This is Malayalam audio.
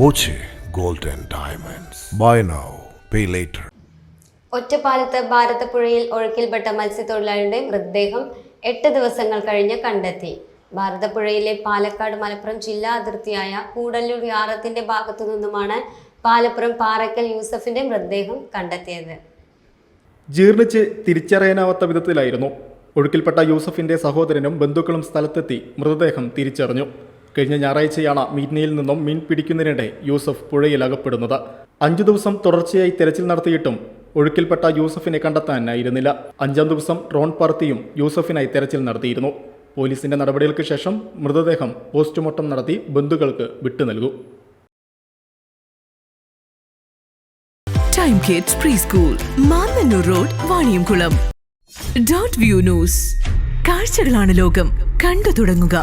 Boche gold and diamonds. Buy now pay later. ഒറ്റപ്പാലത്ത് ഭാരതപ്പുഴയിൽ ഒഴുക്കിൽപ്പെട്ട മത്സ്യത്തൊഴിലാളിയുടെ മൃതദേഹം എട്ട് ദിവസങ്ങൾ കഴിഞ്ഞ് കണ്ടെത്തി. ഭാരതപ്പുഴയിലെ പാലക്കാട് മലപ്പുറം ജില്ലാ അതിർത്തിയായ കൂടല്ലൂർ യാറത്തിന്റെ ഭാഗത്തു നിന്നുമാണ് പാലപ്പുറം പാറക്കൽ യൂസഫിന്റെ മൃതദേഹം കണ്ടെത്തിയത്. ജീർണിച്ച് തിരിച്ചറിയാനാവാത്ത വിധത്തിലായിരുന്നു. ഒഴുക്കിൽപ്പെട്ട യൂസഫിന്റെ സഹോദരനും ബന്ധുക്കളും സ്ഥലത്തെത്തി മൃതദേഹം തിരിച്ചറിഞ്ഞു. കഴിഞ്ഞ ഞായറാഴ്ചയാണ് മീറ്റ്നയിൽ നിന്നും മീൻ പിടിക്കുന്നതിനിടെ യൂസഫ് പുഴയിൽ അകപ്പെടുന്നത്. അഞ്ചു ദിവസം തുടർച്ചയായി തെരച്ചിൽ നടത്തിയിട്ടും ഒഴുക്കിൽപ്പെട്ട യൂസഫിനെ കണ്ടെത്താനായിരുന്നില്ല. അഞ്ചാം ദിവസം ഡ്രോൺ പറത്തിയും യൂസഫിനായി തെരച്ചിൽ നടത്തിയിരുന്നു. പോലീസിന്റെ നടപടികൾക്ക് ശേഷം മൃതദേഹം പോസ്റ്റ്മോർട്ടം നടത്തി ബന്ധുക്കൾക്ക് വിട്ടു നൽകും. Time kids pre school Mannannur road Vaniyamkulam dot view news കാഴ്ചകളാണ് ലോകം. കണ്ടു തുടങ്ങുക.